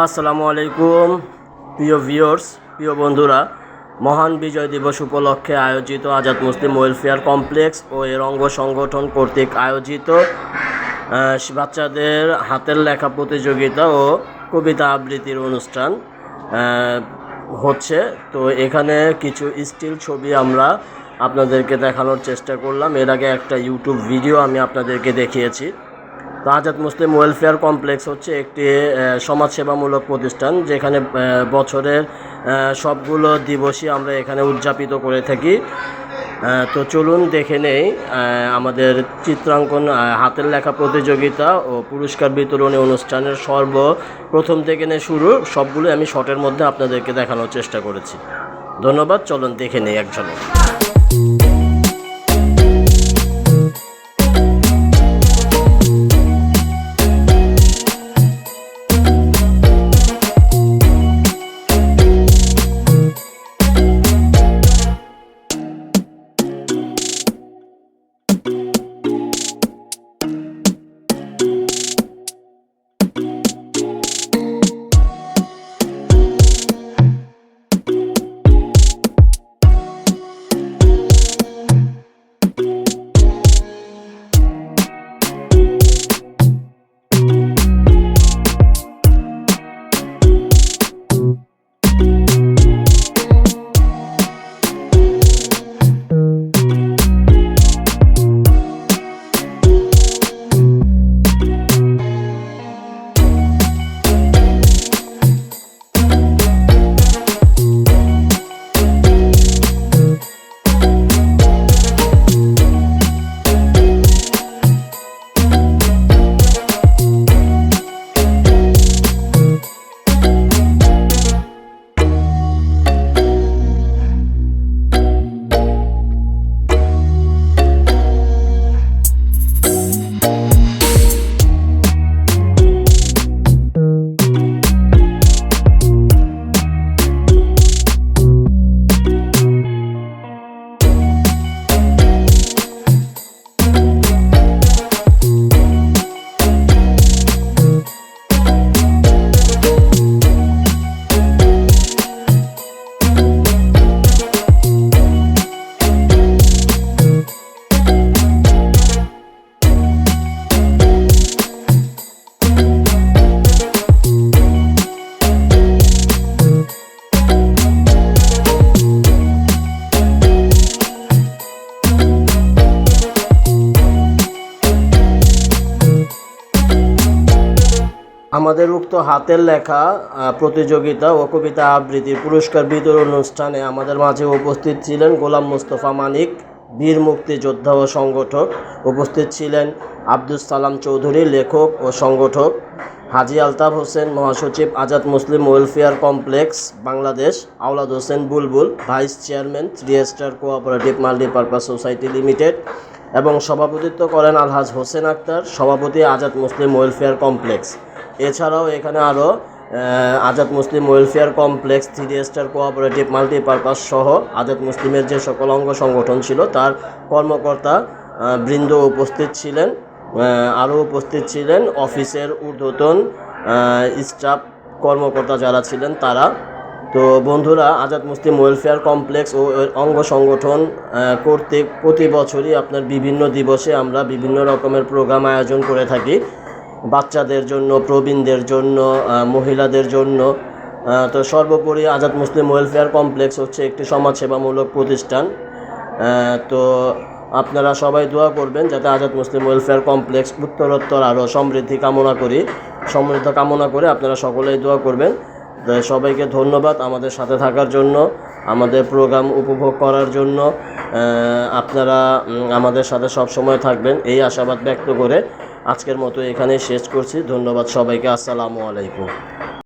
আসসালামু আলাইকুম, প্রিয় ভিউয়ার্স, প্রিয় বন্ধুরা। মহান বিজয় দিবস উপলক্ষে আয়োজিত আজাদ মুসলিম ওয়েলফেয়ার কমপ্লেক্স ও এর অঙ্গ সংগঠন কর্তৃক আয়োজিত বাচ্চাদের হাতের লেখা প্রতিযোগিতা ও কবিতা আবৃত্তির অনুষ্ঠান হচ্ছে। তো এখানে কিছু স্টিল ছবি আমরা আপনাদেরকে দেখানোর চেষ্টা করলাম। এর আগে একটা ইউটিউব ভিডিও আমি আপনাদেরকে দেখিয়েছি। তো আজাদ মুসলিম ওয়েলফেয়ার কমপ্লেক্স হচ্ছে একটি সমাজসেবামূলক প্রতিষ্ঠান যেখানে বছরের সবগুলো দিবসই আমরা এখানে উদযাপিত করে থাকি। তো চলুন দেখে নেই আমাদের চিত্রাঙ্কন হাতের লেখা প্রতিযোগিতা ও পুরস্কার বিতরণী অনুষ্ঠানের সর্ব প্রথম থেকে নিয়ে শুরু সবগুলো আমি শর্টের মধ্যে আপনাদেরকে দেখানোর চেষ্টা করেছি। ধন্যবাদ, চলুন দেখে নেই এক আমাদের উক্ত হাতের লেখা প্রতিযোগিতা ও কবিতা আবৃত্তির পুরস্কার বিতরণ অনুষ্ঠানে আমাদের মাঝে উপস্থিত ছিলেন গোলাম মোস্তফা মানিক, বীর মুক্তিযোদ্ধা ও সংগঠক। উপস্থিত ছিলেন আব্দুল সালাম চৌধুরী, লেখক ও সংগঠক। হাজি আলতাফ হোসেন, মহাসচিব Azad Muslim welfare complex, Bangladesh. Awlad Hossain Bulbul, vice chairman three star cooperative multipurpose society limited. এবং সভাপতিত্ব করেন আলহাজ হোসেন আক্তার, সভাপতি আজাদ মুসলিম ওয়েলফেয়ার কমপ্লেক্স। এছাড়াও এখানে আরও Azad Muslim welfare complex three star cooperative multipurpose সহ আজাদ মুসলিমের যে সকল অঙ্গ সংগঠন ছিল, তার কর্মকর্তা বৃন্দ উপস্থিত ছিলেন আরও উপস্থিত ছিলেন, অফিসের ঊর্ধ্বতন স্টাফ কর্মকর্তা যারা ছিলেন তারা। তো বন্ধুরা, আজাদ মুসলিম ওয়েলফেয়ার কমপ্লেক্স ও অঙ্গ সংগঠন করতে প্রতি বছরই আপনার বিভিন্ন দিবসে আমরা বিভিন্ন রকমের প্রোগ্রাম আয়োজন করে থাকি। বাচ্চাদের জন্য, প্রবীণদের জন্য মহিলাদের জন্য। তো সর্বোপরি আজাদ মুসলিম ওয়েলফেয়ার কমপ্লেক্স হচ্ছে একটি সমাজসেবামূলক প্রতিষ্ঠান। তো আপনারা সবাই দোয়া করবেন যাতে আজাদ মুসলিম ওয়েলফেয়ার কমপ্লেক্স উত্তরোত্তর আরও সমৃদ্ধি কামনা করি। সমৃদ্ধ কামনা করে আপনারা সকলেই দোয়া করবেন। সবাইকে ধন্যবাদ আমাদের সাথে থাকার জন্য, আমাদের প্রোগ্রাম উপভোগ করার জন্য। আপনারা আমাদের সাথে সব সময় থাকবেন। এই আশাবাদ ব্যক্ত করে আজকের মতো এখানে শেষ করছি। ধন্যবাদ সবাইকে। আসসালামু আলাইকুম।